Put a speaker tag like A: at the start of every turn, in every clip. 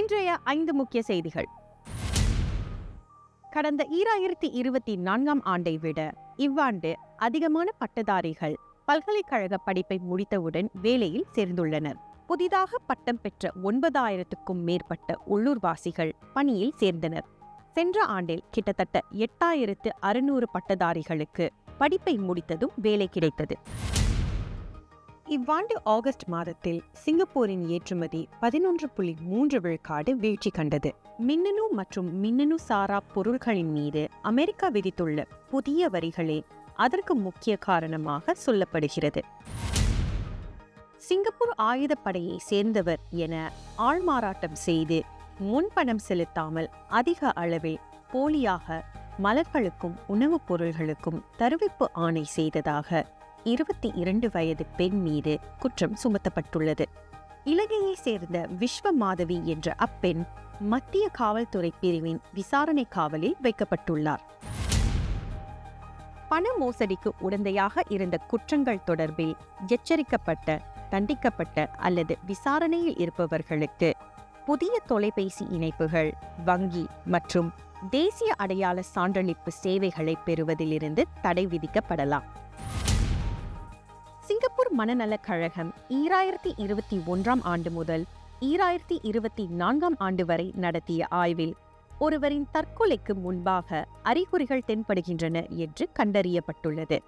A: இன்றைய ஐந்து முக்கிய செய்திகள். கடந்த ஈராயிரத்தி இருபத்தி நான்காம் ஆண்டை விட இவ்வாண்டு அதிகமான பட்டதாரிகள் பல்கலைக்கழக படிப்பை முடித்தவுடன் வேலையில் சேர்ந்துள்ளனர். புதிதாக பட்டம் பெற்ற ஒன்பதாயிரத்துக்கும் மேற்பட்ட உள்ளூர்வாசிகள் பணியில் சேர்ந்தனர். சென்ற ஆண்டில் கிட்டத்தட்ட எட்டாயிரத்து அறுநூறு பட்டதாரிகளுக்கு படிப்பை முடித்ததும் வேலை கிடைத்தது. இவ்வாண்டு ஆகஸ்ட் மாதத்தில் சிங்கப்பூரின் ஏற்றுமதி பதினொன்று புள்ளி மூன்று விழுக்காடு வீழ்ச்சி கண்டது. மின்னணு மற்றும் மின்னணு சாரா பொருள்களின் மீது அமெரிக்கா விதித்துள்ள புதிய வரிகளே அதற்கு முக்கிய காரணமாக சொல்லப்படுகிறது. சிங்கப்பூர் ஆயுதப்படையை சேர்ந்தவர் என ஆள்மாறாட்டம் செய்து முன்பணம் செலுத்தாமல் அதிக அளவில் போலியாக மலர்களுக்கும் உணவுப் பொருள்களுக்கும் தருவிப்பு ஆணை செய்ததாக இருபத்தி இரண்டு வயது பெண் மீது குற்றம் சுமத்தப்பட்டுள்ளது. இலங்கையை சேர்ந்த விஸ்வ மாதவி என்ற அப்பெண் மத்திய காவல்துறை பிரிவின் விசாரணை காவலில் வைக்கப்பட்டுள்ளார். பண மோசடிக்கு உடந்தையாக இருந்த குற்றங்கள் தொடர்பில் எச்சரிக்கப்பட்ட தண்டிக்கப்பட்ட அல்லது விசாரணையில் இருப்பவர்களுக்கு புதிய தொலைபேசி இணைப்புகள் வங்கி மற்றும் தேசிய அடையாள சான்றளிப்பு சேவைகளை பெறுவதிலிருந்து தடை விதிக்கப்படலாம். சிங்கப்பூர் மனநலக் கழகம் ஈராயிரத்தி இருபத்தி ஒன்றாம் ஆண்டு முதல் ஈராயிரத்தி இருபத்தி நான்காம் ஆண்டு வரை நடத்திய ஆய்வில் ஒருவரின் தற்கொலைக்கு முன்பாக அறிகுறிகள் தென்படுகின்றன என்று கண்டறியப்பட்டுள்ளது.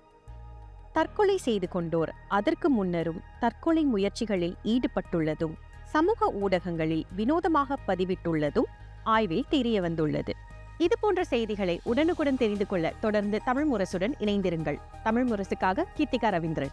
A: தற்கொலை செய்து கொண்டோர் அதற்கு முன்னரும் தற்கொலை முயற்சிகளில் ஈடுபட்டுள்ளதும் சமூக ஊடகங்களில் வினோதமாக பதிவிட்டுள்ளதும் ஆய்வில் தெரிய வந்துள்ளது இது போன்ற செய்திகளை உடனுக்குடன் தெரிந்து கொள்ள தொடர்ந்து தமிழ் முரசுடன் இணைந்திருங்கள். தமிழ் முரசுக்காக கீர்த்திகா ரவீந்திரன்.